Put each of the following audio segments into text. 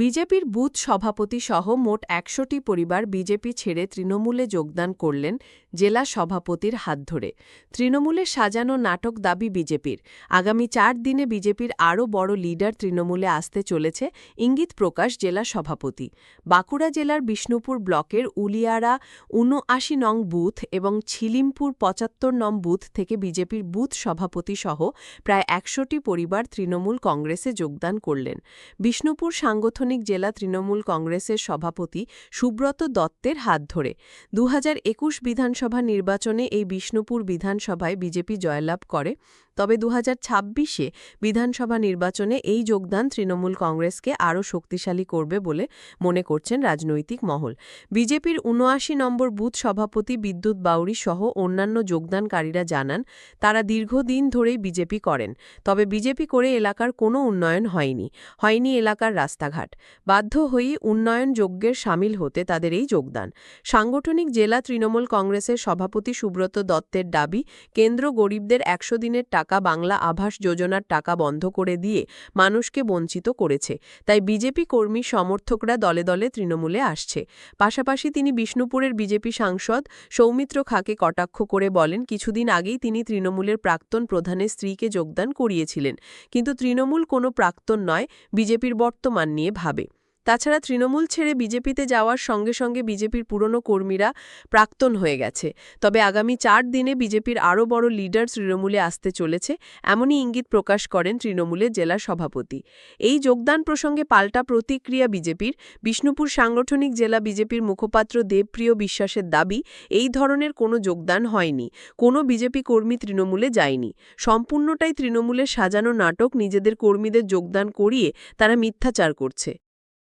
বিজেপির বুথ সভাপতি সহ মোট একশোটি পরিবার বিজেপি ছেড়ে তৃণমূলে যোগদান করলেন জেলা সভাপতির হাত ধরে। তৃণমূলে সাজানো নাটক দাবি বিজেপির। আগামী চার দিনে বিজেপির আরও বড় লিডার তৃণমূলে আসতে চলেছে ইঙ্গিত প্রকাশ জেলা সভাপতি। বাঁকুড়া জেলার বিষ্ণুপুর ব্লকের উলিয়ারা উনআশি নং বুথ এবং ছিলিমপুর পঁচাত্তর নং বুথ থেকে বিজেপির বুথ সভাপতি সহ প্রায় একশোটি পরিবার তৃণমূল কংগ্রেসে যোগদান করলেন। বিষ্ণুপুর সাংগঠনিক জেলা তৃণমূল কংগ্রেসের সভাপতি সুব্রত দত্তের হাত ধরে। দু হাজার একুশ বিধানসভা নির্বাচনে এই বিষ্ণুপুর বিধানসভায় বিজেপি জয়লাভ করে। তবে দু ছাব্বিশে বিধানসভা নির্বাচনে এই যোগদান তৃণমূল কংগ্রেসকে আরও শক্তিশালী করবে বলে মনে করছেন রাজনৈতিক মহল। বিজেপির উনআশি নম্বর বুথ সভাপতি বিদ্যুৎ বাউরি সহ অন্যান্য যোগদানকারীরা জানান, তারা দীর্ঘদিন ধরেই বিজেপি করেন, তবে বিজেপি করে এলাকার কোনো উন্নয়ন হয়নি হয়নি এলাকার রাস্তাঘাট। বাধ্য হয়েই উন্নয়ন যজ্ঞের সামিল হতে তাদের এই যোগদান। সাংগঠনিক জেলা তৃণমূল কংগ্রেসের সভাপতি সুব্রত দত্তের দাবি, কেন্দ্র গরিবদের একশো দিনের টাকা বাংলা আভাস যোজনার টাকা বন্ধ করে দিয়ে মানুষকে বঞ্চিত করেছে। তাই বিজেপি কর্মী সমর্থকরা দলে দলে তৃণমূলে আসছে। পাশাপাশি তিনি বিষ্ণুপুরের বিজেপি সাংসদ সৌমিত্র খাকে কটাক্ষ করে বলেন, কিছুদিন আগেই তিনি তৃণমূলের প্রাক্তন প্রধানের স্ত্রীকে যোগদান করিয়েছিলেন। কিন্তু তৃণমূল কোনো প্রাক্তন নয়, বিজেপির বর্তমান নিয়ে ভাবে। তাছাড়া তৃণমূল ছেড়ে বিজেপিতে যাওয়ার সঙ্গে সঙ্গে বিজেপির পুরনো কর্মীরা প্রাক্তন হয়ে গেছে। তবে আগামী চার দিনে বিজেপির আরও বড় লিডার তৃণমূলে আসতে চলেছে, এমনই ইঙ্গিত প্রকাশ করেন তৃণমূলের জেলা সভাপতি। এই যোগদান প্রসঙ্গে পাল্টা প্রতিক্রিয়া বিজেপির। বিষ্ণুপুর সাংগঠনিক জেলা বিজেপির মুখপাত্র দেবপ্রিয় বিশ্বাসের দাবি, এই ধরনের কোনো যোগদান হয়নি, কোনো বিজেপি কর্মী তৃণমূলে যায়নি। সম্পূর্ণটাই তৃণমূলের সাজানো নাটক, নিজেদের কর্মীদের যোগদান করিয়ে তারা মিথ্যাচার করছে।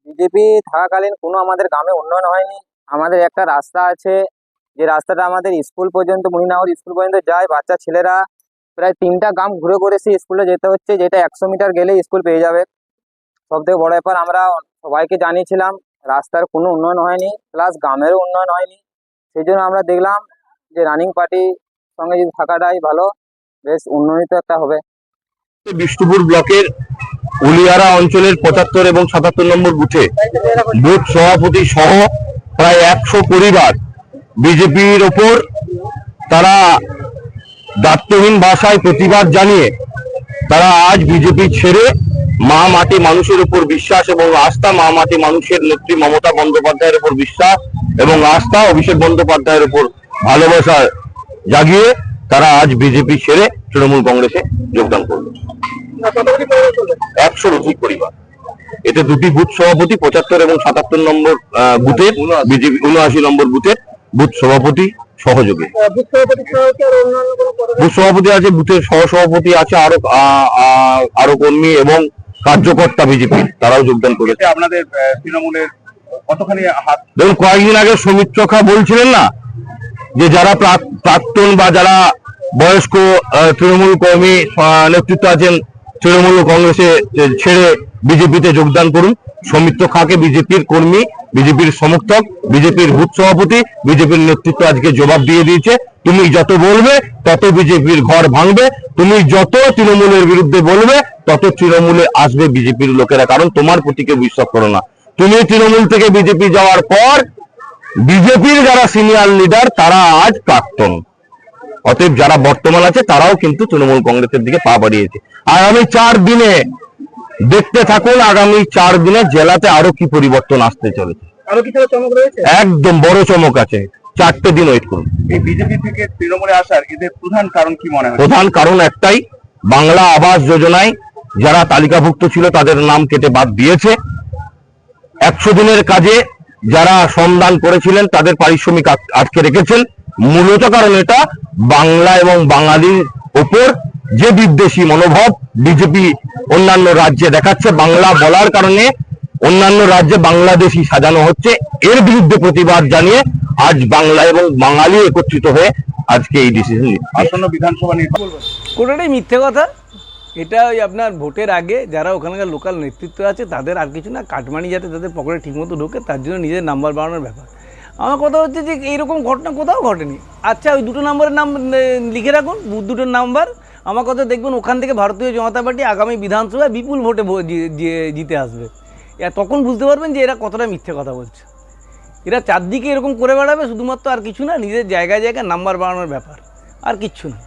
বিজেপি থাকাকালীন কোনো আমাদের গ্রামে উন্নয়ন হয়নি। আমাদের একটা রাস্তা আছে, যে রাস্তাটা আমাদের স্কুল পর্যন্ত মুনিনগর স্কুল পর্যন্ত যায়, বাচ্চা ছেলেরা প্রায় তিনটা গ্রাম ঘুরে সেই স্কুলে যেতে হচ্ছে, যেটা একশো মিটার গেলে স্কুল পেয়ে যাবে। সব থেকে বড় ব্যাপার, আমরা সবাইকে জানিয়েছিলাম, রাস্তার কোনো উন্নয়ন হয়নি প্লাস গ্রামেরও উন্নয়ন হয়নি। সেই জন্য আমরা দেখলাম যে রানিং পার্টির সঙ্গে যদি থাকাটাই ভালো, বেশ উন্নয়িত একটা হবে। বিষ্ণুপুর ব্লকের উলিয়ারা অঞ্চলের পঁচাত্তর এবং সাতাত্তর নম্বর বুথে বুথ সভাপতি সহ প্রায় একশো পরিবার বিজেপির ওপর তারা দায়িত্বহীন ভাষায় প্রতিবাদ জানিয়ে তারা আজ বিজেপি ছেড়ে মা মাটি মানুষের উপর বিশ্বাস এবং আস্থা মা মাটি মানুষের নেত্রী মমতা বন্দ্যোপাধ্যায়ের উপর বিশ্বাস এবং আস্থা অভিষেক বন্দ্যোপাধ্যায়ের উপর ভালোবাসা জাগিয়ে তারা আজ বিজেপি ছেড়ে তৃণমূল কংগ্রেসে যোগদান করল। একশোর অধিক পরিবার। এতে দুটি বুথ সভাপতি পঁচাত্তর এবং সাতাত্তর নম্বর বুথের বিজেপি উনআশি নম্বর বুথের বুথ সভাপতি সহযোগে। বুথ সভাপতি আছে বুথের সহ সভাপতি আছে আরও আরও কর্মী এবং কার্যকর্তা বিজেপি তারাও যোগদান করেছে। আপনাদের তৃণমূলের কতখানি হাত? দেখুন কয়েকদিন আগে সৌমিত্র চোখা বলছিলেন না যে যারা প্রাক্তন বা যারা বয়স্ক তৃণমূল কর্মী নেতৃত্ব আছেন তৃণমূল কংগ্রেসে ছেড়ে বিজেপিতে যোগদান করুন। সৌমিত্র খাকে বিজেপির কর্মী, বিজেপির সমর্থক, বিজেপির বুথ সভাপতি, বিজেপির নেতৃত্ব আজকে জবাব দিয়ে দিয়েছে। তুমি যত বলবে, তত বিজেপির ঘর ভাঙবে। তুমি যত তৃণমূলের বিরুদ্ধে বলবে, তত তৃণমূলে আসবে বিজেপির লোকেরা। কারণ তোমার প্রতীকে বিশ্বাস করো না। তুমি তৃণমূল থেকে বিজেপি যাওয়ার পর, বিজেপির যারা সিনিয়র লিডার, তারা আজ প্রাক্তন। অতএব যারা বর্তমান আছে তারাও কিন্তু তৃণমূল কংগ্রেসের দিকে পা বাড়িয়েছে। আগামী চার দিনে দেখতে থাকুন আগামী চার দিনে জেলাতে আরও কি পরিবর্তন আসতে চলেছে। আরও কিছু চমক রয়েছে? একদম বড় চমক আছে। চারটে দিন ওয়েট করুন। এই বিজেপি থেকে তৃণমূলে আসার এদের প্রধান কারণ কি মনে হয় প্রধান কারণ একটাই বাংলা আবাস যোজনায় যারা তালিকাভুক্ত ছিল তাদের নাম কেটে বাদ দিয়েছে। একশো দিনের কাজে যারা সন্ধান করেছিলেন তাদের পারিশ্রমিক আটকে রেখেছেন। মূলত কারণ এটা বাংলা এবং বাঙালির ওপর যে বিদ্বেষী মনোভাব বিজেপি অন্যান্য রাজ্যে দেখাচ্ছে বাংলা বলার কারণে অন্যান্য রাজ্যে বাংলাদেশি সাজানো হচ্ছে এর বিরুদ্ধে প্রতিবাদ জানিয়ে আজ বাংলা এবং বাঙালি একত্রিত হয়ে আজকে এই ডিসিশন আসন্ন বিধানসভা নির্বাচন। কোনোটাই মিথ্যে কথা। এটা ওই আপনার ভোটের আগে যারা ওখানকার লোকাল নেতৃত্ব আছে তাদের আর কিছু না কাটমানি যাতে তাদের পকেটে ঠিকমতো ঢোকে তার জন্য নিজের নাম্বার বাড়ানোর ব্যাপার। আমার কথা হচ্ছে যে এইরকম ঘটনা কোথাও ঘটেনি। আচ্ছা ওই দুটো নম্বরের নাম লিখে রাখুন দুটোর নাম্বার। আমার কথা দেখবেন ওখান থেকে ভারতীয় জনতা পার্টি আগামী বিধানসভায় বিপুল ভোটে জিতে আসবে। তখন বুঝতে পারবেন যে এরা কতটা মিথ্যে কথা বলছে। এরা চারদিকে এরকম করে বেড়াবে, শুধুমাত্র আর কিছু না, নিজের জায়গায় জায়গায় নাম্বার বাড়ানোর ব্যাপার। আর কিচ্ছু না।